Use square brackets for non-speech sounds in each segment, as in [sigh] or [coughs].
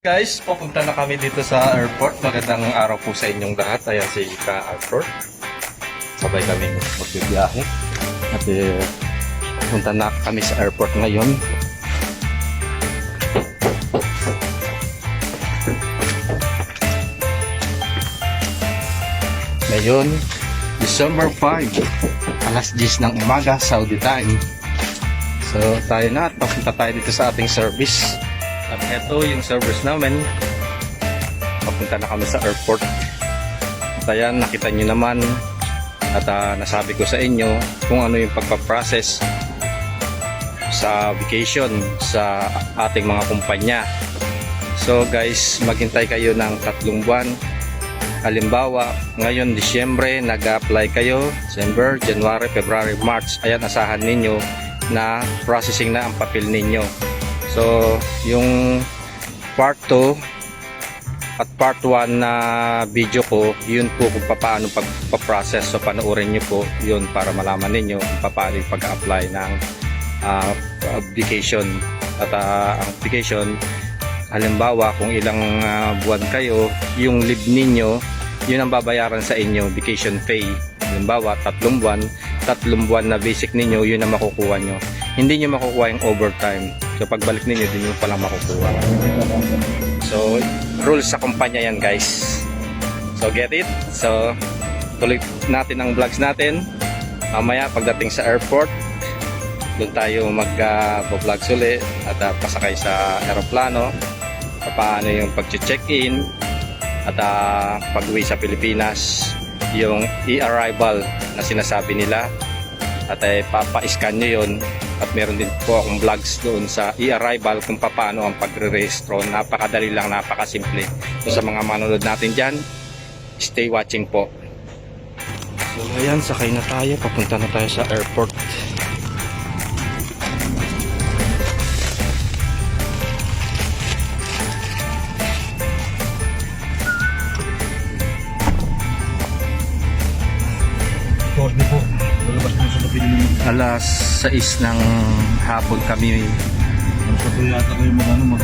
Guys, pupunta na kami dito sa airport. Magandang araw po sa inyong lahat. Ayan si Ka Airport. Sabay kami magbibiyahe. At eh, pupunta na kami sa airport ngayon. Ngayon, December 5, alas 10 ng umaga, Saudi time. So, tayo na at papunta tayo dito sa ating service. At ito yung service namin. Papunta na kami sa airport. At ayan, nakita nyo naman at ah, nasabi ko sa inyo kung ano yung pagpaprocess sa vacation sa ating mga kumpanya. So guys, maghintay kayo ng tatlong buwan. Halimbawa, ngayon Disyembre, nag-apply kayo. December, January, February, March. Ayan, asahan ninyo na processing na ang papel ninyo. So, yung part 2 at part 1 na video ko, yun po kung paano pagpaprocess. So, panoorin nyo po yun para malaman ninyo kung paano yung pag-apply ng ah, application. At ah, ang application, halimbawa kung ilang ah, buwan kayo, yung leave ninyo, yun ang babayaran sa inyo, vacation pay. Halimbawa, tatlong buwan, tatlong buwan na basic ninyo, yun ang makukuha nyo. Hindi nyo makukuha yung overtime. So pagbalik ninyo, din nyo palang makukuha. So, rules sa kumpanya yan guys. So get it? So, tuloy natin ang vlogs natin. Mamaya pagdating sa airport, doon tayo mag-vlogs uli at uh, pasakay sa aeroplano. Paano yung pag-check-in at uh, pag-uwi sa Pilipinas. Yung e-arrival na sinasabi nila. At ay papa-scan nyo yun. At meron din po akong vlogs doon sa e-arrival kung paano ang pagre-rehistro napakadali lang, napakasimple. So sa mga manonood natin dyan stay watching po. So ayan, sakay na tayo. Papunta na tayo sa airport alas 6 ng hapon kami sa po yata kayo mag ano mag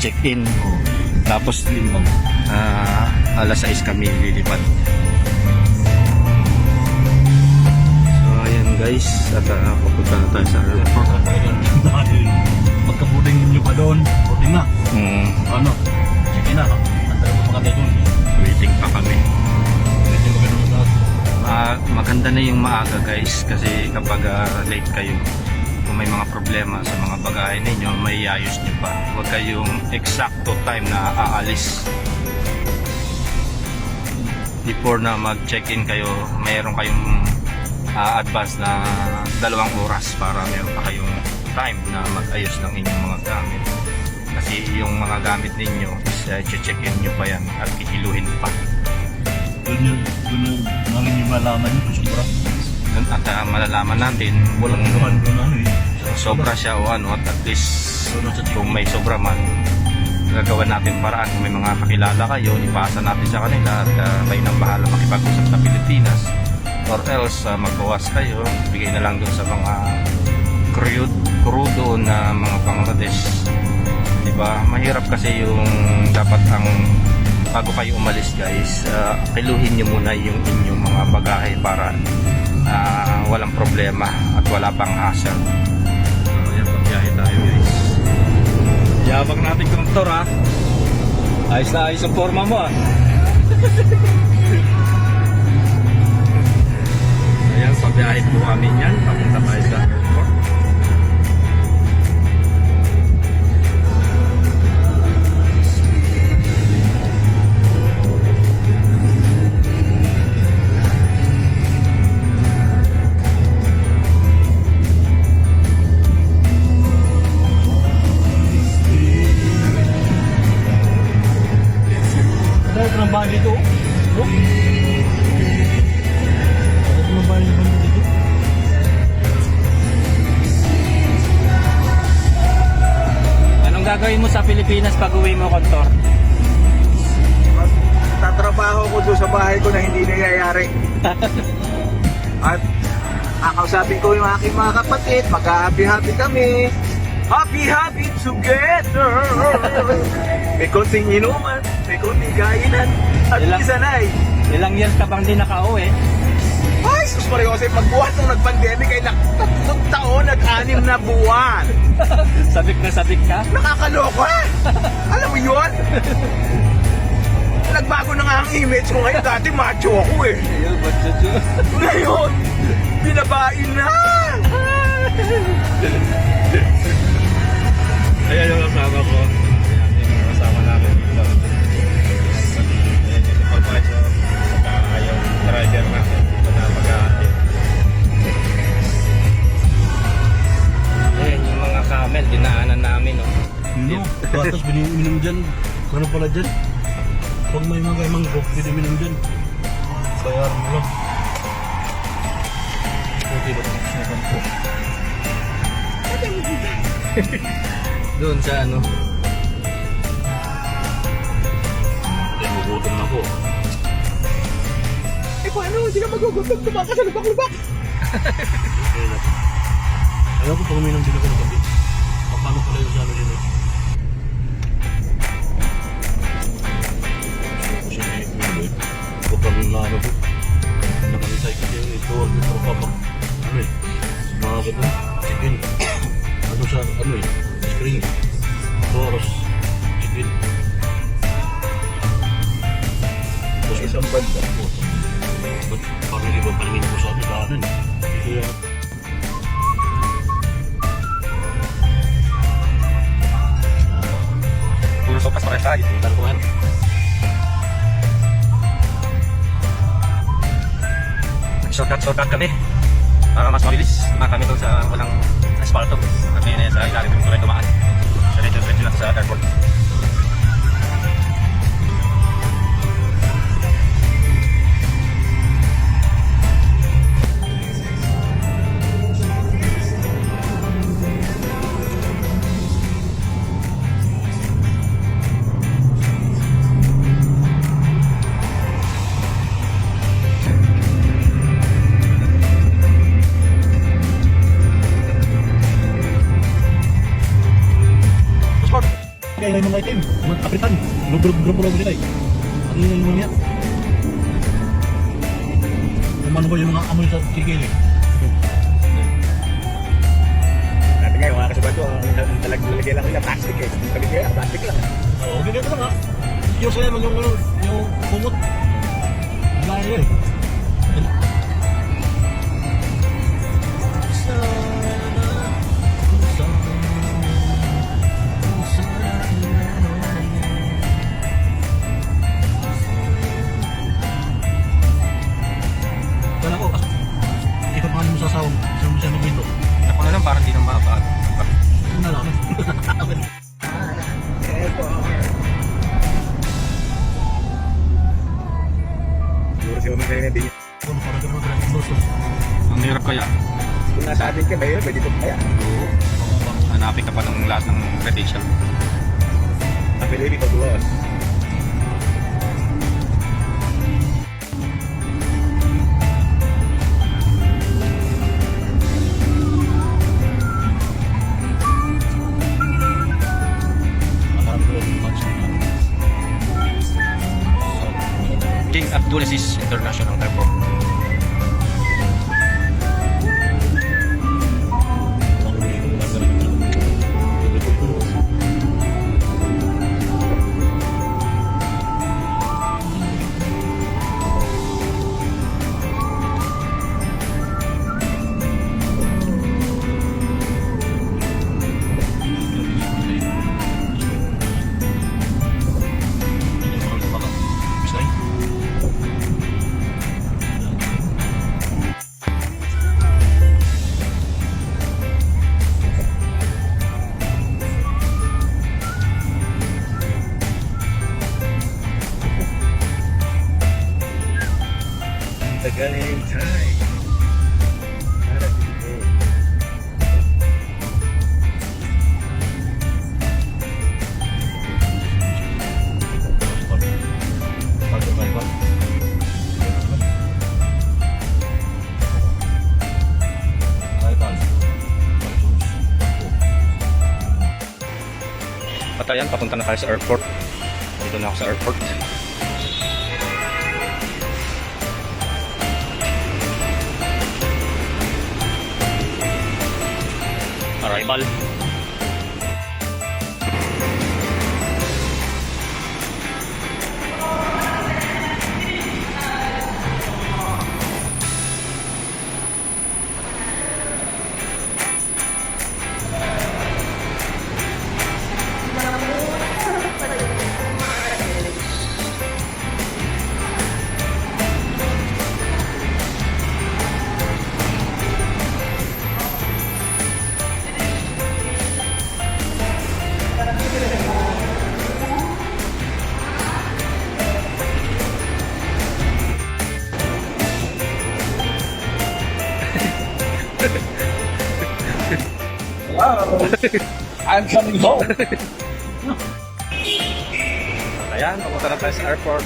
check in oh, tapos ah, alas 6 kami lilipad so ayan guys at uh, papunta na tayo sa airport Dahil pagka-pudding ninyo pa doon, pudding na. mm, Ano? Sige na. Ang tayo pa mga doon. waiting pa kami Ah, maganda na yung maaga guys kasi kapag ah, late kayo kung may mga problema sa mga bagahe ninyo may ayos nyo pa. Huwag kayong exacto time na aalis. Before na mag check in kayo mayroon kayong ah, advance na dalawang oras para meron pa kayong time na mag-ayos ng inyong mga gamit. Kasi yung mga gamit ninyo is uh, check in nyo pa yan at kikiluhin pa Doon yun, doon yun, namin yung malaman yun, sobra. Dun- at ah, malalaman natin Walang naman doon ano eh. sobra siya o ano at at least kung may sobra man gagawin natin paraan. Kung may mga kakilala kayo ipasa natin sa kanila at uh, may nang bahala makipag-usap sa Pilipinas. Or else uh, magbawas kayo bigay na lang doon sa mga crew doon na mga Bangladesh. Di ba? Mahirap kasi yung dapat ang bago kayo umalis guys uh, kiluhin nyo muna yung inyong mga bagahe para ah, walang problema at wala pang hassle So, yan, pagbiyahe tayo guys. Yabang natin kontor ha. Ayos na ayos ang forma mo ah. [laughs] Ayan, pagbiyahe po kami niyan. Papunta tayo sa Dahil ka ng bahay dito. Bro? Dahil ka ng bahay dito. Anong gagawin mo sa Pilipinas pag uwi mo kontor? tatrabaho ko doon sa bahay ko na hindi nangyayari. [laughs] At kakausapin ko yung aking mga kapatid, magka-happy-happy kami. Happy, happy together. [laughs] may konting inuman, may konting kainan, at Ilang- isa na eh. Ilang years ka bang di nakauwi? Ay, sus Maria Jose, magbuhat nung nag-pandemic ay nak tatlong taon at anim na buwan. [laughs] sabik na sabik ka? Nakakaloka! Alam mo yun? Nagbago na nga ang image ko ngayon. Dati macho ako eh. Ba't chuchu? Ngayon, binabain na! Ayan yung kasama ko. Ayan yung kasama namin dito. Driver natin dito na mag-aatid. Ayun, yung mga camel, dinaanan namin, no? No, gatas bininom dyan. Ano pala dyan? Pag may mga manggo, bininom dyan. Bayaran mo lang. Okay ba? Sinakan [laughs] ko. Doon sa ano. Eh, gugutom na ako. Paano? Hindi ka magugutom. Tumaka sa lubak-lubak. [laughs] Ayaw ko pag uminom din ako ng gabi. Paano pala yung sa ano din eh? Kasi hindi. Huwag kang na ano po. Nakalisay kasi yung ito. Ito pa pa. Ano eh. Mga ganun. Chicken. [coughs] Ano sa ano eh. Spring. Mga kapitan. Grupo-grupo lang nila eh. Ano yung mga niya? Kung ano ba yung mga amoy sa kikil eh. Dati ngayon, mga kasabado, ang talag-lalagay lang nila plastic eh. Sabi kaya, plastic lang. Oo, ganyan lang ha. Yung sa'yo, yung, ano, yung kumot. Layo eh. Ayan, papunta na tayo sa airport. Dito na ako sa airport. Arrival. I'm coming home. Ayan, papunta na tayo sa airport.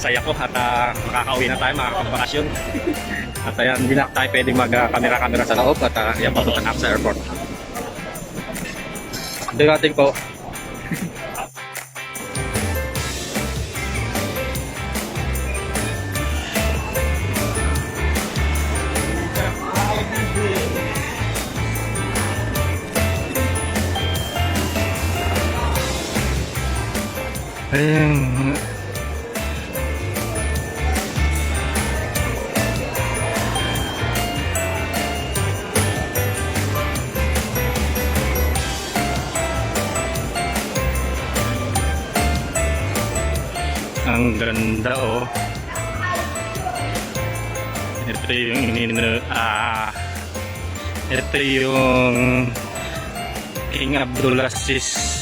Saya ko at uh, makakauwi na tayo, makakapagbakasyon. [laughs] at ayan, hindi na tayo pwedeng mag-camera-camera sa loob at uh, ayan, papunta na sa airport. Dugating po. Ayun. Ang ganda oh. Ito yung inino, ah, ito yung King Abdulaziz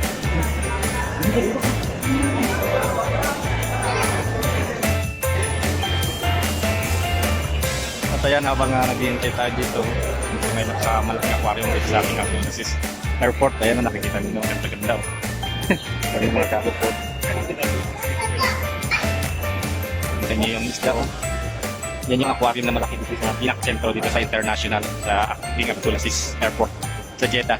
ayan, habang uh, naghihintay tayo dito, may nakamalaking aquarium dito sa ating Abdulaziz Airport. Ayan na nakikita nyo, ang ganda-ganda. oh. [laughs] Sabi mga kakapot. Kita niyo yung isda oh. Yan yung aquarium na malaki dito sa pinaka-sentro dito sa international sa King Abdulaziz Airport sa Jeddah.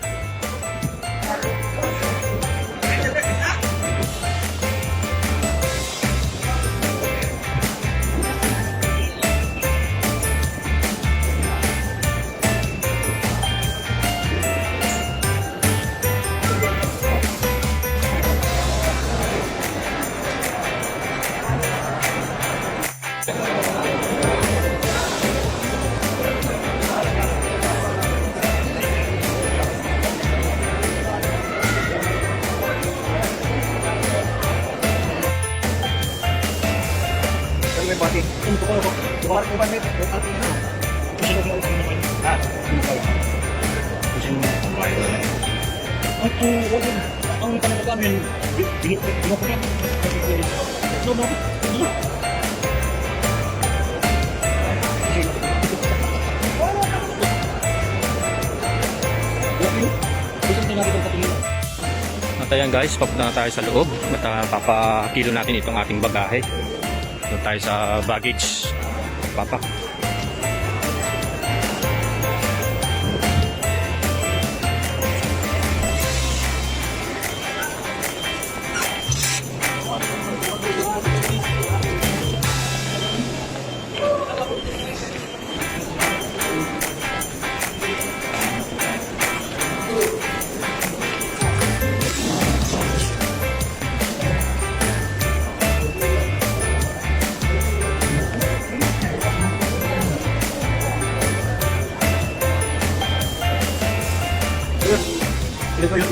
Ako, wag yun. Ang tanong ko namin, binukulan. No, no, no. At ayan guys, papunta na tayo sa loob at uh, papakilo natin itong ating bagahe. Doon tayo sa baggage. Papa.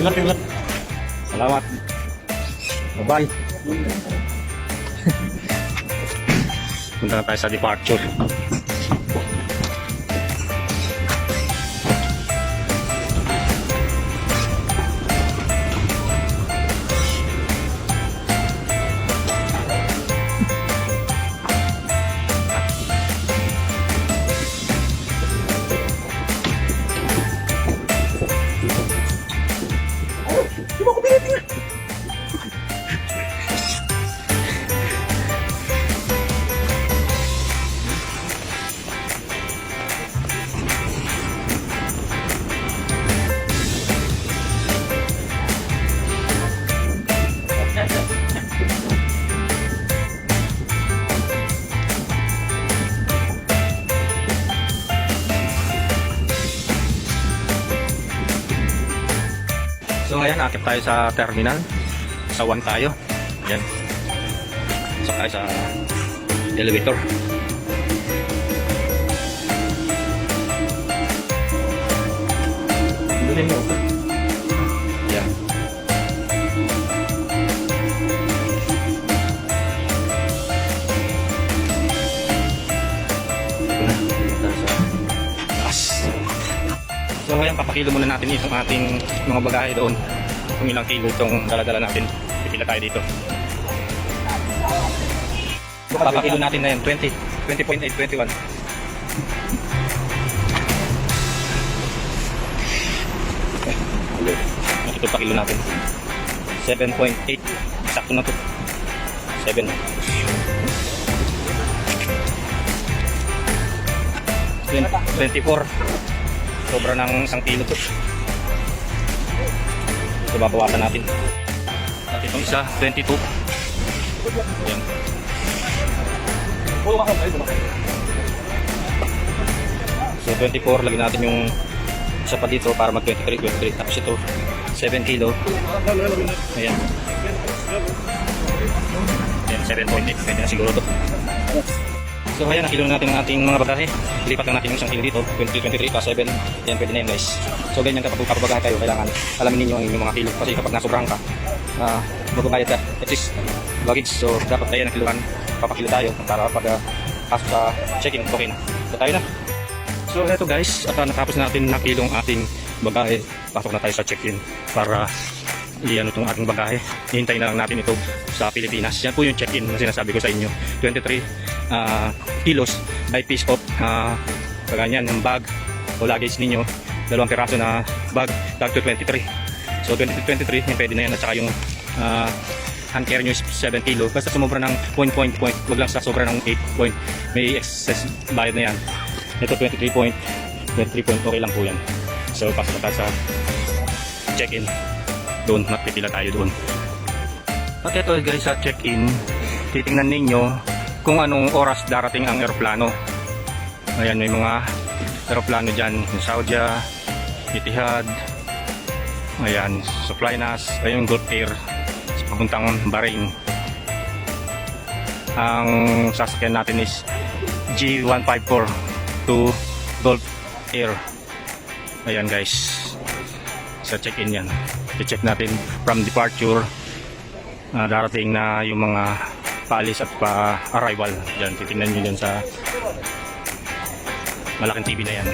Ingat, ingat. Salamat. Bye-bye. Punta na tayo sa departure. Tayo sa terminal. Sa 1 tayo. Ayan. So tayo sa elevator. Doon. Tayo sa taas. So ngayon, papakilo muna natin itong ating mga bagahe doon. Kung ilang kilo itong daladala natin. Pipila tayo dito. Papakilo natin na yun, 20. 20.8, 21. Ito pakilo natin. 7.8. Sakto na to. 7. 24 sobra ng isang kilo to ito babawasan natin. At itong isa 22 yan so 24 lagyan natin yung isa pa dito para mag 23 23 tapos ito 7 kilo. Ayan. Ayan 7.8 pwede na siguro to So ayan, nakilo na natin ang ating mga bagahe. Lipat lang natin yung isang kilo dito, 2023 pa 7. Yan, pwede na yun guys. So ganyan kapag kapabagahe kayo, kailangan alamin ninyo ang inyong mga kilo. Kasi kapag nasobrahan ka, uh, magbabayad ka, at least luggage. So dapat tayo ng kiluhan, papakilo tayo para pag uh, pasok sa check-in, okay na. So tayo na. So eto guys, at uh, natapos natin nakilong ating bagahe. Pasok na tayo sa check-in para iyan itong ating bagahe. Hihintayin na lang natin ito sa Pilipinas. Yan po yung check-in na sinasabi ko sa inyo. 23 ah, kilos by piece of uh, kaganyan ng bag o luggage ninyo. Dalawang piraso na bag, tag to 23. So 20 23, yung pwede na yan at saka yung uh, hand carry nyo is 7 kilo. Basta sumobra ng point, point, point. Huwag lang sa sobra ng 8 point. May excess bayad na yan. Ito 23 point. 23 point, okay lang po yan. So pasok na sa check-in doon, magpipila tayo doon. At ito guys sa check-in, titingnan ninyo kung anong oras darating ang eroplano. Ayan, may mga eroplano dyan. Saudia, Etihad, ayan, Suplinas, ayun, Gulf Air, papuntang Bahrain. Ang sasakyan natin is G154 to Gulf Air. Ayan guys, sa check-in yan. I-check natin from departure Ah, darating na yung mga paalis at pa-arrival. Yan, titingnan nyo dyan sa malaking TV na yan.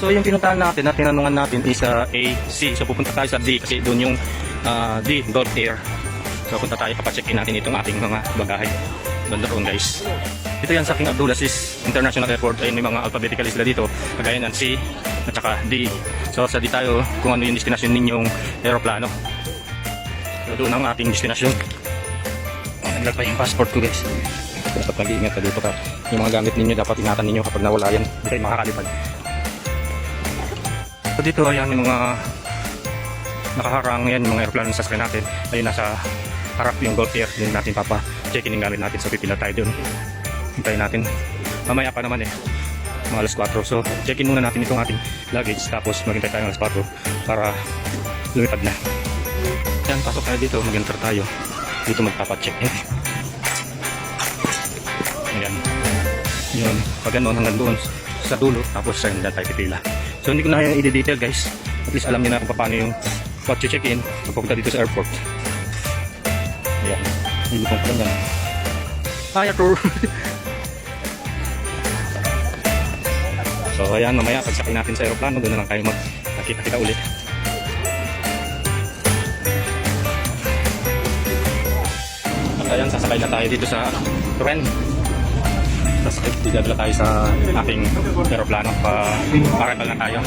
So yung pinuntahan natin at tinanungan natin is sa A, C. So pupunta tayo sa D kasi doon yung ah, D, Gulf Air. So punta tayo, papacheck-in natin itong ating mga bagahe. Banda roon guys. Ito yan sa King Abdulaziz International Airport. Ayun may mga alphabetically sila dito. Kagaya ng C at saka D. So sa D tayo kung ano yung destination ninyong aeroplano. So, doon ang ating destinasyon. Naglag pa yung passport ko guys. Dapat mag-iingat ka dito ka. Yung mga gamit ninyo dapat ingatan ninyo kapag nawala yan. Hindi kayo makakalipad. So dito ayan yung mga nakaharang yan yung mga aeroplano sa screen natin. Ayun nasa harap yung Gulf Air. Yun natin papa check in yung gamit natin. So pipila tayo doon. Hintayin natin. Mamaya pa naman eh. Mga alas 4. So check in muna natin itong ating luggage. Tapos maghintay tayo ng alas 4 para lumipad na. Yan, pasok tayo dito. Mag-enter tayo. Dito magpapacheck in. Ayan. Yun. Pag ganun, hanggang doon sa dulo. Tapos sa hindi tayo pipila. So hindi ko na yan i-detail guys. At least alam niyo na kung paano yung pag-check in. Pagpunta dito sa airport. Ayan. Hindi ko pa yan. Hi, Arthur! [laughs] so, ayan, mamaya, pagsakay natin sa aeroplano, doon na lang kayo mag-nakita-kita ulit. At ayan, sasakay na tayo dito sa Turen. Sasakay, didadala tayo sa ating aeroplano pa arrival na tayo.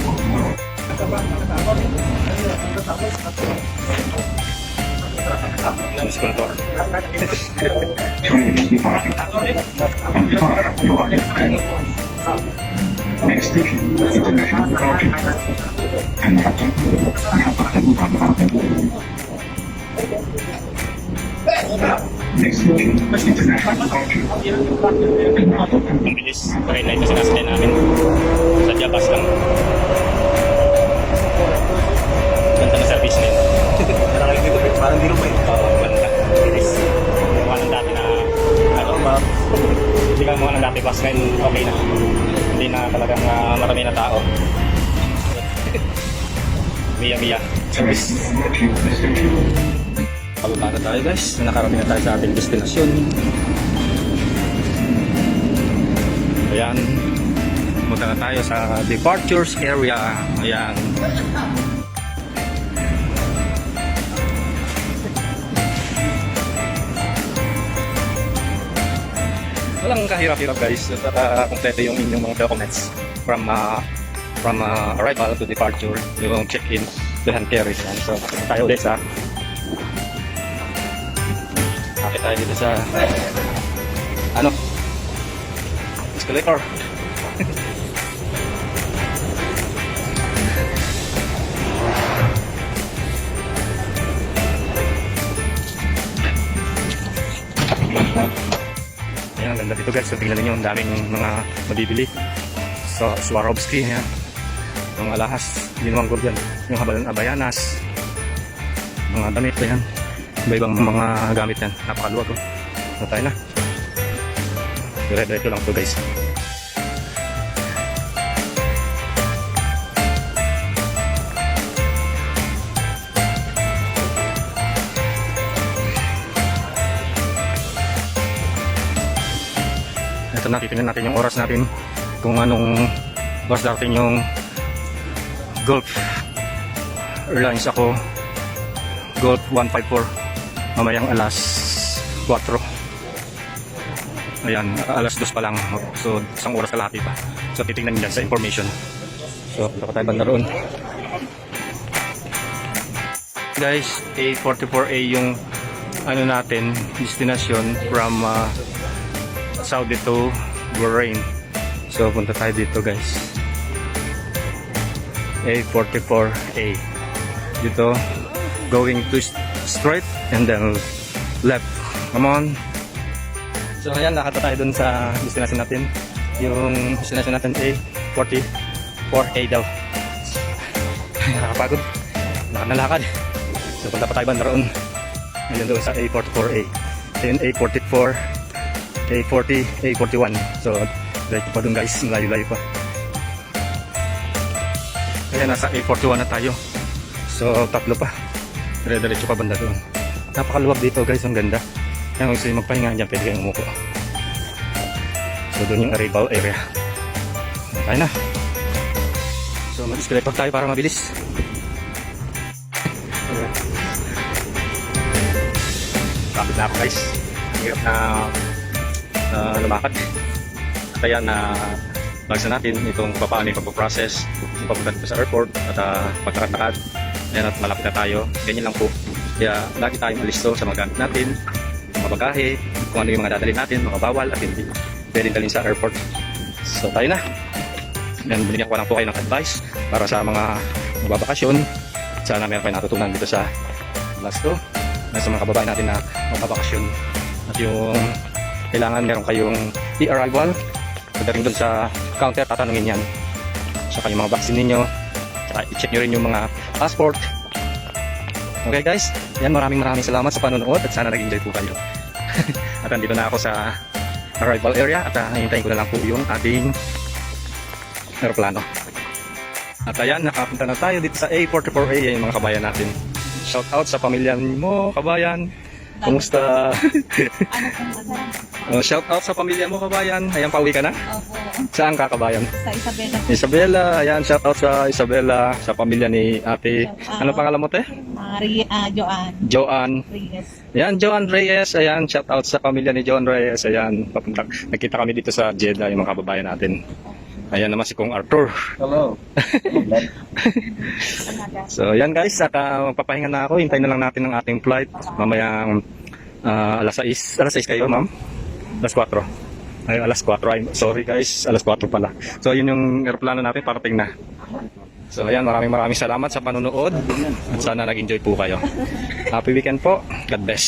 Miss Contour. Next station, International Departure. Next station, International Departure. Ang bilis. Red light na sinasakyan namin. Sadya bus lang. Ganda na service na yun. Parang dito, parang di lumay. Oo, ganda. Bilis. Mukha ng dati na, ano, ma, hindi ka mukha ng dati bus ngayon, okay na. Na talagang uh, marami na tao. [laughs] Mia Mia. Service. Pababa na tayo guys. Nakarating na tayo sa ating destinasyon. Ayan. Punta na tayo sa departures area. Ayan. Walang kahirap-hirap guys. Para kompleto yung inyong mga documents from uh, from uh, arrival to departure, yung check-in, hand carry. Yan. So, tayo ulit sa Akit tayo dito sa ano? Escalator. Ayan, [laughs] ang ganda dito guys. So, tingnan ninyo, ang daming mga mabibili. So, Swarovski, yan. Mga alahas, ginawang gold yan. Yung habal ng abayanas. Mga damit, yan. Iba-ibang mga gamit yan. Napakaluwag ko. So, tayo na. Dire-diretso lang to guys. Ito na, titingnan natin yung oras natin kung anong oras dating yung Gulf Airlines. Ako Gulf 154 mamayang alas 4 ayan alas 2 pa lang. So isang oras kalahati pa. So titingnan nyo sa information. So punta tayo banda roon. Guys A44A yung ano natin destination from uh, Saudi to Bahrain. So punta tayo dito guys. A44A. Dito going to st- straight and then left. Come on. So ayan, nakata tayo dun sa destination natin. Yung destination natin A44A daw. Ay, nakakapagod. Nakanalakad. So punta pa tayo banda roon. Ayun doon sa A44A. Then A44 A40, A41. So, diretso pa dun guys, layo-layo pa. Kaya nasa A41 na tayo. So, tatlo pa. Dire-diretso pa banda doon. Napakaluwag dito guys, ang ganda. Kaya kung gusto nyo magpahinga dyan, pwede kayong umupo. So, doon yung arrival area. Tayo na. So, mag-escalator tayo para mabilis. Kapit na ako guys. Hirap na na lumakad. Kaya na na natin itong paano yung pagpaprocess, dito sa airport at uh, pagkakatakad. Ayan at malapit na tayo. Ganyan lang po. Kaya lagi tayong alisto sa mga gamit natin, mga bagahe, kung ano yung mga dadalhin natin, mga bawal at hindi pwedeng dalhin sa airport. So tayo na. Yan, binigyan ko lang po kayo ng advice para sa mga magbabakasyon. Sana meron kayo natutunan dito sa last to. Sa mga kababae natin na magbabakasyon. At yung kailangan meron kayong e-arrival. Pagdating dun sa counter, tatanungin yan. Saka yung mga vaccine ninyo. Saka i-check nyo rin yung mga passport. Okay guys, yan maraming maraming salamat sa panonood at sana nag-enjoy po kayo. [laughs] at andito na ako sa arrival area at uh, hintayin ko na lang po yung ating aeroplano. At ayan, nakapunta na tayo dito sa A44A, yung mga kabayan natin. Shout out sa pamilya mo, kabayan. Kumusta? [laughs] Oh, shout out sa pamilya mo, kabayan. Ayan, pauwi ka na? Opo. Saan ka, kabayan? Sa Isabela. Isabela, ayan, shout out sa Isabela, sa pamilya ni ate. Ano pangalan mo, te? Maria, ah, Joanne. Joanne. Reyes. Ayan, Joan Reyes. Ayan, shout out sa pamilya ni Joan Reyes. Ayan, papunta. Nakita kami dito sa Jeddah, yung mga kababayan natin. Ayan naman si Kong Arthur. Hello. [laughs] So, ayan guys, at uh, papahinga na ako. Hintayin na lang natin ang ating flight. Mamayang ah, alas 6. Alas 6 kayo, ma'am? Alas 4. Ay, alas 4. Ay, sorry guys, alas 4 pala. So, yun yung aeroplano natin, parating na. So, ayan, maraming maraming salamat sa panonood. At sana nag-enjoy po kayo. Happy weekend po. God bless.